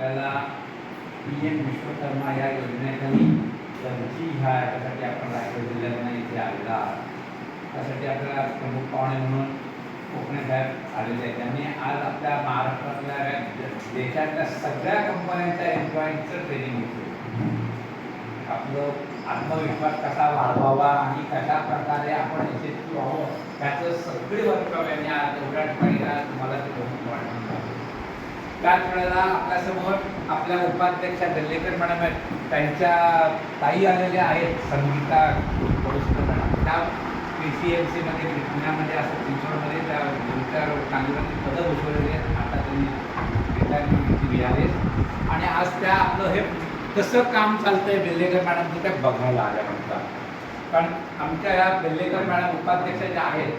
आपल्याला P M Vishwakarma या योजनेखाली त्यांची ह्या याच्यासाठी आपण रायगड जिल्ह्यातनं इथे आलेला आहात. त्यासाठी आपल्याला प्रमुख पाहुणे म्हणून कोकणे साहेब आलेले आहेत. त्यांनी आज आपल्या महाराष्ट्रातल्या देशातल्या सगळ्या कंपन्यांच्या एम्प्लॉईजचं ट्रेनिंग घेतलं आपलं आत्मविश्वास कसा वाढवावा आणि कशा प्रकारे आपण यशस्वी व्हावं त्याचं सगळे वर्कशॉप यांनी आज एवढ्या ठिकाणी तुम्हाला ते प्रमुख वाढवून त्याच वेळेला आपल्यासमोर आपल्या उपाध्यक्षा दल्लेकर मॅडम आहेत. त्यांच्या ताई आलेल्या आहेत संगीता मॅडम. त्या पी सी एम सीमध्ये पुण्यामध्ये असं चिंचवडमध्ये त्या दोन चार चांगली पदं बसवलेली आहेत. आता त्यांनी रिटायरमेंट घेतली आहे. आणि आज त्या आपलं हे कसं काम चालतंय बेल्लेकर मॅडम त्या बघायला आल्या म्हणतात कारण आमच्या या बेल्लेकर मॅडम उपाध्यक्ष ज्या आहेत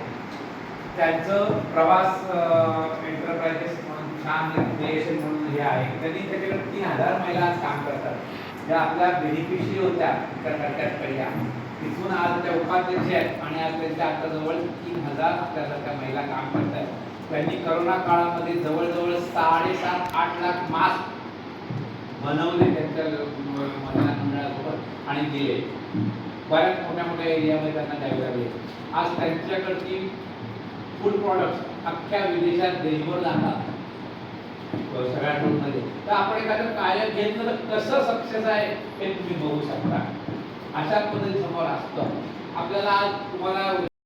त्यांचं प्रवास एंटरप्राइजेस म्हणून छान एक म्हणून हे आहे. त्यांनी त्याच्याकडे तीन हजार महिला आज काम करतात. ज्या आपल्या बेनिफिशरी होत्या त्या पहिल्या. तिथून आज त्या उपाध्यक्ष आहेत आणि आज त्यांच्या आता जवळ तीन हजार आपल्यासारख्या महिला काम करत आहेत त्यांनी करोना काळामध्ये जवळजवळ साडेसात आठ लाख मास्क बनवले त्यांच्या महिला मंडळासोबत आणि दिले. बऱ्याच मोठ्या मोठ्या एरियामध्ये त्यांना द्यावे लागले. आज त्यांच्याकडची फूड प्रॉडक्ट अख्ख्या विदेशात देशभर जातात सगळ्या ग्रुपमध्ये तर आपण एखादं कार्य घेतलं तर कसं सक्सेस आहे हे तुम्ही बघू शकता. अशा पद्धती समोर असतं. आपल्याला आज तुम्हाला